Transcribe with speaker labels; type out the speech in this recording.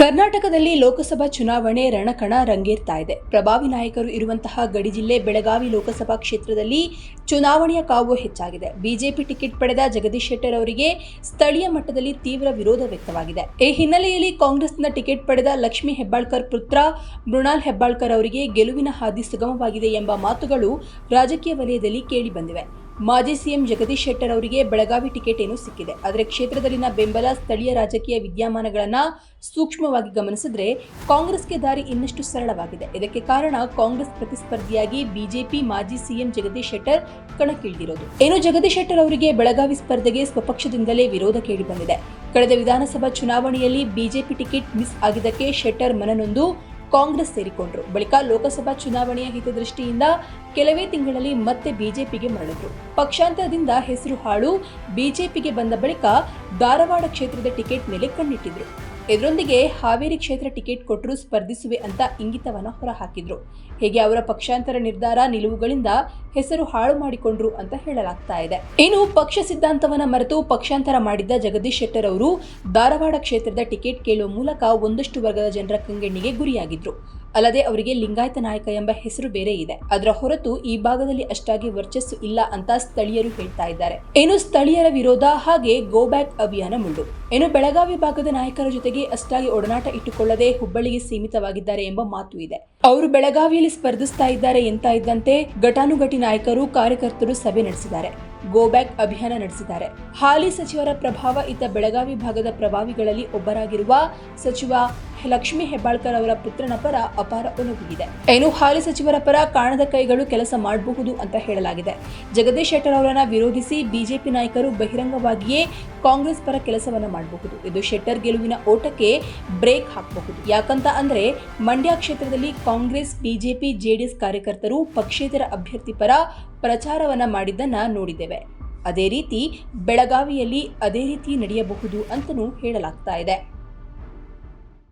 Speaker 1: ಕರ್ನಾಟಕದಲ್ಲಿ ಲೋಕಸಭಾ ಚುನಾವಣೆ ರಣಕಣ ರಂಗೇರ್ತಾ ಇದೆ. ಪ್ರಭಾವಿ ನಾಯಕರು ಇರುವಂತಹ ಗಡಿ ಜಿಲ್ಲೆ ಬೆಳಗಾವಿ ಲೋಕಸಭಾ ಕ್ಷೇತ್ರದಲ್ಲಿ ಚುನಾವಣೆಯ ಕಾವು ಹೆಚ್ಚಾಗಿದೆ. ಬಿಜೆಪಿ ಟಿಕೆಟ್ ಪಡೆದ ಜಗದೀಶ್ ಶೆಟ್ಟರ್ ಅವರಿಗೆ ಸ್ಥಳೀಯ ಮಟ್ಟದಲ್ಲಿ ತೀವ್ರ ವಿರೋಧ ವ್ಯಕ್ತವಾಗಿದೆ. ಈ ಹಿನ್ನೆಲೆಯಲ್ಲಿ ಕಾಂಗ್ರೆಸ್ನ ಟಿಕೆಟ್ ಪಡೆದ ಲಕ್ಷ್ಮೀ ಹೆಬ್ಬಾಳ್ಕರ್ ಪುತ್ರ ಮೃಣಾಲ್ ಹೆಬ್ಬಾಳ್ಕರ್ ಅವರಿಗೆ ಗೆಲುವಿನ ಹಾದಿ ಸುಗಮವಾಗಿದೆ ಎಂಬ ಮಾತುಗಳು ರಾಜಕೀಯ ವಲಯದಲ್ಲಿ ಕೇಳಿಬಂದಿವೆ ಮಾಜಿ ಸಿಎಂ ಜಗದೀಶ್ ಶೆಟ್ಟರ್ ಅವರಿಗೆ ಬೆಳಗಾವಿ ಟಿಕೆಟ್ ಏನು ಸಿಕ್ಕಿದೆ. ಆದರೆ ಕ್ಷೇತ್ರದಲ್ಲಿನ ಬೆಂಬಲ ಸ್ಥಳೀಯ ರಾಜಕೀಯ ವಿದ್ಯಮಾನಗಳನ್ನ ಸೂಕ್ಷ್ಮವಾಗಿ ಗಮನಿಸಿದ್ರೆ ಕಾಂಗ್ರೆಸ್ಗೆ ದಾರಿ ಇನ್ನಷ್ಟು ಸರಳವಾಗಿದೆ. ಇದಕ್ಕೆ ಕಾರಣ ಕಾಂಗ್ರೆಸ್ ಪ್ರತಿಸ್ಪರ್ಧಿಯಾಗಿ ಬಿಜೆಪಿ ಮಾಜಿ ಸಿಎಂ ಜಗದೀಶ್ ಶೆಟ್ಟರ್ ಕಣಕ್ಕಿಳಿದಿರೋದು. ಏನು ಜಗದೀಶ್ ಶೆಟ್ಟರ್ ಅವರಿಗೆ ಬೆಳಗಾವಿ ಸ್ಪರ್ಧೆಗೆ ಸ್ವಪಕ್ಷದಿಂದಲೇ ವಿರೋಧ ಕೇಳಿಬಂದಿದೆ. ಕಳೆದ ವಿಧಾನಸಭಾ ಚುನಾವಣೆಯಲ್ಲಿ ಬಿಜೆಪಿ ಟಿಕೆಟ್ ಮಿಸ್ ಆಗಿದ್ದಕ್ಕೆ ಶೆಟ್ಟರ್ ಮನನೊಂದು ಕಾಂಗ್ರೆಸ್ ಸೇರಿಕೊಂಡ್ರು. ಬಳಿಕ ಲೋಕಸಭಾ ಚುನಾವಣೆಯ ಹಿತದೃಷ್ಟಿಯಿಂದ ಕೆಲವೇ ತಿಂಗಳಲ್ಲಿ ಮತ್ತೆ ಬಿಜೆಪಿಗೆ ಮರಳಿದ್ರು. ಪಕ್ಷಾಂತರದಿಂದ ಹೆಸರು ಹಾಳು, ಬಿಜೆಪಿಗೆ ಬಂದ ಬಳಿಕ ಧಾರವಾಡ ಕ್ಷೇತ್ರದ ಟಿಕೆಟ್ ಮೇಲೆ ಕಣ್ಣಿಟ್ಟಿದ್ರು. ಇದರೊಂದಿಗೆ ಹಾವೇರಿ ಕ್ಷೇತ್ರ ಟಿಕೆಟ್ ಕೊಟ್ಟರು ಸ್ಪರ್ಧಿಸುವೆ ಅಂತ ಇಂಗಿತವನ್ನ ಹೊರಹಾಕಿದ್ರು. ಹೀಗೆ ಅವರ ಪಕ್ಷಾಂತರ ನಿರ್ಧಾರ ನಿಲುವುಗಳಿಂದ ಹೆಸರು ಹಾಳು ಮಾಡಿಕೊಂಡ್ರು ಅಂತ ಹೇಳಲಾಗ್ತಾ ಇದೆ. ಇನ್ನು ಪಕ್ಷ ಸಿದ್ಧಾಂತವನ್ನ ಮರೆತು ಪಕ್ಷಾಂತರ ಮಾಡಿದ್ದ ಜಗದೀಶ್ ಶೆಟ್ಟರ್ ಅವರು ಧಾರವಾಡ ಕ್ಷೇತ್ರದ ಟಿಕೆಟ್ ಕೇಳುವ ಮೂಲಕ ಒಂದಷ್ಟು ವರ್ಗದ ಜನರ ಕಂಗೆಣ್ಣಿಗೆ ಗುರಿಯಾಗಿದ್ರು. ಅಲ್ಲದೆ ಅವರಿಗೆ ಲಿಂಗಾಯತ ನಾಯಕ ಎಂಬ ಹೆಸರು ಬೇರೆ ಇದೆ. ಅದರ ಹೊರತು ಈ ಭಾಗದಲ್ಲಿ ಅಷ್ಟಾಗಿ ವರ್ಚಸ್ಸು ಇಲ್ಲ ಅಂತ ಸ್ಥಳೀಯರು ಹೇಳ್ತಾ ಇದ್ದಾರೆ. ಏನು ಸ್ಥಳೀಯರ ವಿರೋಧ? ಹಾಗೆ ಗೋ ಬ್ಯಾಕ್ ಅಭಿಯಾನ ಮುಂಡು. ಏನು ಬೆಳಗಾವಿ ಭಾಗದ ನಾಯಕರ ಜೊತೆಗೆ ಅಷ್ಟಾಗಿ ಒಡನಾಟ ಇಟ್ಟುಕೊಳ್ಳದೆ ಹುಬ್ಬಳ್ಳಿಗೆ ಸೀಮಿತವಾಗಿದ್ದಾರೆ ಎಂಬ ಮಾತು ಇದೆ. ಅವರು ಬೆಳಗಾವಿಯಲ್ಲಿ ಸ್ಪರ್ಧಿಸ್ತಾ ಇದ್ದಾರೆ ಎಂತ ಇದ್ದಂತೆ ಘಟಾನುಘಟಿ ನಾಯಕರು, ಕಾರ್ಯಕರ್ತರು ಸಭೆ ನಡೆಸಿದ್ದಾರೆ. ಗೋ ಬ್ಯಾಕ್ ಅಭಿಯಾನ ನಡೆಸಿದ್ದಾರೆ. ಹಾಲಿ ಸಚಿವರ ಪ್ರಭಾವ ಇತ್ತ ಬೆಳಗಾವಿ ಭಾಗದ ಪ್ರಭಾವಿಗಳಲ್ಲಿ ಒಬ್ಬರಾಗಿರುವ ಸಚಿವ ಲಕ್ಷ್ಮೀ ಹೆಬ್ಬಾಳ್ಕರ್ ಅವರ ಪುತ್ರನ ಪರ ಅಪಾರ ಒಲಗಿದೆ ಏನು ಹಾಲಿ ಸಚಿವರ ಪರ ಕಾಣದ ಕೈಗಳು ಕೆಲಸ ಮಾಡಬಹುದು ಅಂತ ಹೇಳಲಾಗಿದೆ. ಜಗದೀಶ್ ಶೆಟ್ಟರ್ ಅವರನ್ನ ವಿರೋಧಿಸಿ ಬಿಜೆಪಿ ನಾಯಕರು ಬಹಿರಂಗವಾಗಿಯೇ ಕಾಂಗ್ರೆಸ್ ಪರ ಕೆಲಸವನ್ನ ಮಾಡಬಹುದು. ಇದು ಶೆಟ್ಟರ್ ಗೆಲುವಿನ ಓಟಕ್ಕೆ ಬ್ರೇಕ್ ಹಾಕಬಹುದು. ಯಾಕಂತ ಅಂದ್ರೆ ಮಂಡ್ಯ ಕ್ಷೇತ್ರದಲ್ಲಿ ಕಾಂಗ್ರೆಸ್, ಬಿಜೆಪಿ, ಜೆಡಿಎಸ್ ಕಾರ್ಯಕರ್ತರು ಪಕ್ಷೇತರ ಅಭ್ಯರ್ಥಿ ಪರ ಪ್ರಚಾರವನ್ನ ಮಾಡಿದ್ದನ್ನ ನೋಡಿದ್ದೇವೆ. ಅದೇ ರೀತಿ ಬೆಳಗಾವಿಯಲ್ಲಿ ಅದೇ ರೀತಿ ನಡೆಯಬಹುದು ಅಂತಲೂ ಹೇಳಲಾಗ್ತಾ ಇದೆ.